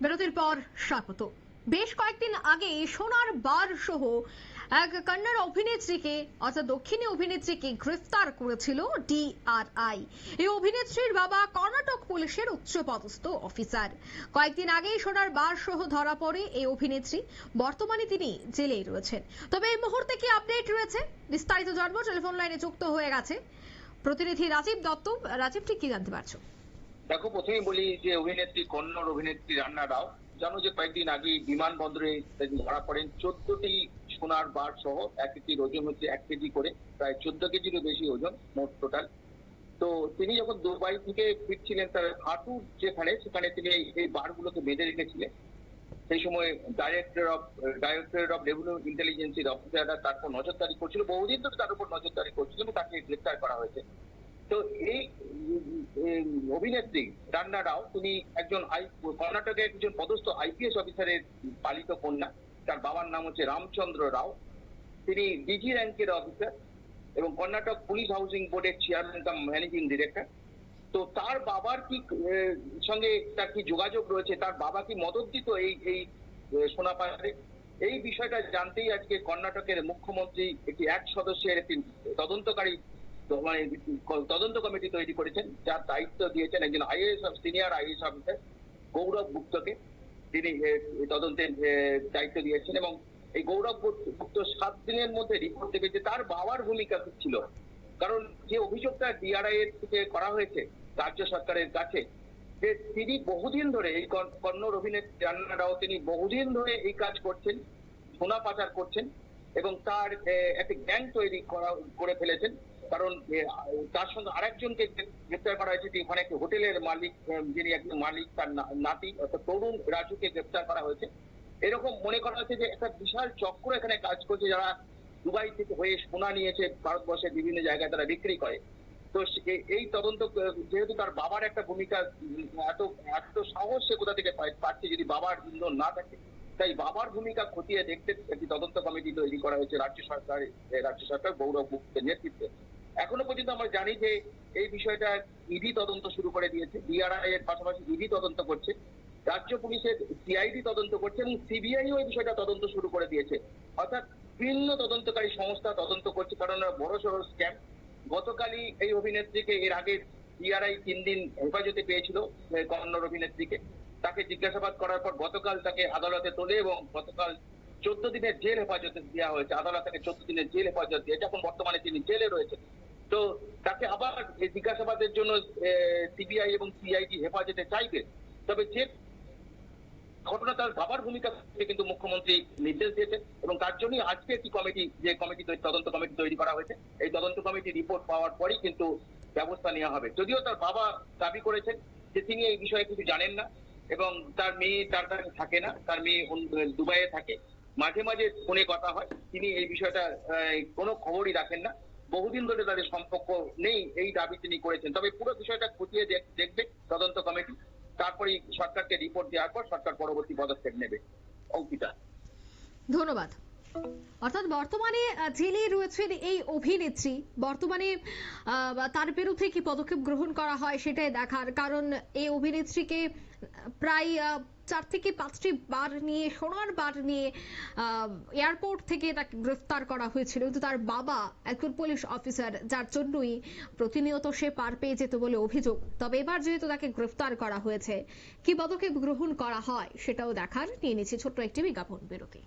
বিরতির পর স্বাগত। বেশ কয়েকদিন আগে সোনার বার সহ এক কন্নড় অভিনেত্রীকে, অর্থাৎ দক্ষিণী অভিনেত্রীকে গ্রেফতার করেছিল ডিআরআই। এই অভিনেত্রীর বাবা কর্ণাটক পুলিশের উচ্চপদস্থ অফিসার। কয়েকদিন আগেই সোনার বার সহ ধরা পড়ে এই অভিনেত্রী। বর্তমানে তিনি জেলেই রয়েছেন। তবে এই মুহূর্তে কি আপডেট রয়েছে? বিস্তারিত জানব, টেলিফোন লাইনে যুক্ত হয়ে গেছে প্রতিনিধি রাজীব দত্ত। রাজীব ঠিক কি জানতে পারছ? দেখো, প্রথমেই বলি যে অভিনেত্রী, কন্নড় অভিনেত্রী রান্না রাও, জানো যে কয়েকদিন আগে বিমানবন্দরে ধরা পড়েন, চোদ্দটি সোনার বার সহ এক একটির ওজন হচ্ছে এক কেজি করে, প্রায় চোদ্দ কেজিরও বেশি ওজন মোট টোটাল তো তিনি যখন দুবাই থেকে ফিরছিলেন, তার হাঁটুর যেখানে, সেখানে তিনি এই- এই বারগুলোকে বেঁধে রেখেছিলেন। সেই সময় director of directorate of revenue ইন্টেলিজেন্সির অফিসাররা তার উপর নজরদারি করছিল, বহুদিন ধরে তার উপর নজরদারি করছিল এবং তাকে গ্রেপ্তার করা হয়েছে। তো এই অভিনেত্রী রান্না রাও, তিনি একজন আই, কর্ণাটকের একজন পদস্থ আইপিএস অফিসারের পালিত কন্যা। তার বাবার নাম হচ্ছে রামচন্দ্র রাও। তিনি ডিজি র্যাঙ্কের অফিসার এবং কর্ণাটক পুলিশ হাউসিং বোর্ডের চেয়ারম্যান কাম ম্যানেজিং ডিরেক্টর তো তার বাবার কি সঙ্গে তার কি যোগাযোগ রয়েছে? তার বাবা কি মদত দিত এই এই সোনা পাচারে এই বিষয়টা জানতেই আজকে কর্ণাটকের মুখ্যমন্ত্রী একটি এক সদস্যের একটি তদন্তকারী তদন্ত কমিটি তৈরি করেছেন, যার দায়িত্ব দিয়েছেন একজন IAS senior IAS officer Gaurav গুপ্তকে। তিনি তদন্তের দায়িত্ব দিয়েছেন এবং এই গৌরব গুপ্ত সাত দিনের মধ্যে রিপোর্ট দেবে যে তার বাবার ভূমিকা কি ছিল? কারণ যে অভিযোগটা ডিআরআই এর থেকে করা হয়েছে রাজ্য সরকারের কাছে, যে তিনি বহুদিন ধরে এই কন- কন্নড় অভিনেত্রী রান্না রাও তিনি বহুদিন ধরে এই কাজ করছেন, সোনা পাচার করছেন এবং তার একটি গ্যাং তৈরি করা, করে ফেলেছেন। কারণ তার সঙ্গে আরেকজনকে গ্রেপ্তার করা হয়েছে ওখানে একটি হোটেলের মালিক যিনি একজন মালিক, তার নাতি, অর্থাৎ তরুণ রাজুকে গ্রেপ্তার করা হয়েছে। এরকম মনে করা হচ্ছে যে একটা বিশাল চক্র এখানে কাজ করছে, যারা দুবাই থেকে হয়ে সোনা নিয়েছে, ভারতবর্ষের বিভিন্ন জায়গায় তারা বিক্রি করে। তো এই তদন্ত যেহেতু তার বাবার একটা ভূমিকা এত এত সাহস সে কোথা থেকে পাচ্ছে যদি বাবার ইন্ধন না থাকে? তাই বাবার ভূমিকা খতিয়ে দেখতে একটি তদন্ত কমিটি তৈরি করা হয়েছে, রাজ্য সরকার রাজ্য সরকার, গৌরব গুপ্তের নেতৃত্বে। এখনও পর্যন্ত আমরা জানি যে এই বিষয়টা ইডি তদন্ত শুরু করে দিয়েছে, ডিআরআই এর পাশাপাশি ইডি তদন্ত করছে, রাজ্য পুলিশের সিআইডি তদন্ত করছে এবং সিবিআইও এই বিষয়টা তদন্ত শুরু করে দিয়েছে। অর্থাৎ ভিন্ন তদন্তকারী সংস্থা তদন্ত করছে, কারণ বড় সড়ো স্ক্যাম। গতকালই এই অভিনেত্রীকে এর আগে ডিআরআই তিন দিন হেফাজতে পেয়েছিল কন্নড় অভিনেত্রীকে। তাকে জিজ্ঞাসাবাদ করার পর গতকাল তাকে আদালতে তোলে এবং গতকাল চোদ্দ দিনের জেল হেফাজতে দেওয়া হয়েছে। আদালত তাকে চোদ্দ দিনের জেল হেফাজত দিয়েছে। এখন বর্তমানে তিনি জেলে রয়েছেন। তো তাকে আবার জিজ্ঞাসাবাদের জন্য সিবিআই এবং সিআইডি হেফাজতে চাইবে। তবে যে ঘটনা তার বাবার ভূমিকা কিন্তু মুখ্যমন্ত্রী নির্দেশ দিয়েছেন এবং তার জন্যই আজকে একটি কমিটি, যে কমিটি তদন্ত কমিটি তৈরি করা হয়েছে, এই তদন্ত কমিটি রিপোর্ট পাওয়ার পরই কিন্তু ব্যবস্থা নেওয়া হবে। যদিও তার বাবা দাবি করেছেন যে তিনি এই বিষয়ে কিছু জানেন না এবং তার মেয়ে তার কাছে থাকে না, তার মেয়ে দুবাইয়ে থাকে। মাঝে মাঝে ফোনে কথা হয়, তিনি এই বিষয়টা কোনো খবরই রাখেন না। বহুদিন ধরে তাদের সম্পর্ক নেই, এই দাবি তিনি করেছেন। তবে পুরো বিষয়টা খতিয়ে দেখবে তদন্ত কমিটি। তারপরেই সরকারকে রিপোর্ট দেওয়ার পর সরকার পরবর্তী পদক্ষেপ নেবে। অঙ্কিতা। ধন্যবাদ। অর্থাৎ বর্তমানে জেলে রয়েছেন এই অভিনেত্রী। বর্তমানে তার বিরুদ্ধে কি পদক্ষেপ গ্রহণ করা হয় সেটাই দেখার কারণ এই অভিনেত্রীকে প্রায় চার থেকে পাঁচটি বার নিয়ে, সোনার বার নিয়ে এয়ারপোর্ট থেকে তাকে গ্রেফতার করা হয়েছিল। কিন্তু তার বাবা একজন পুলিশ অফিসার যার জন্যই প্রতিনিয়ত সে পার পেয়ে যেত বলে অভিযোগ। তবে এবার যেহেতু তাকে গ্রেফতার করা হয়েছে, কি পদক্ষেপ গ্রহণ করা হয় সেটাও দেখার নিয়ে নিচ্ছে ছোট্ট একটি বিজ্ঞাপন বিরতি।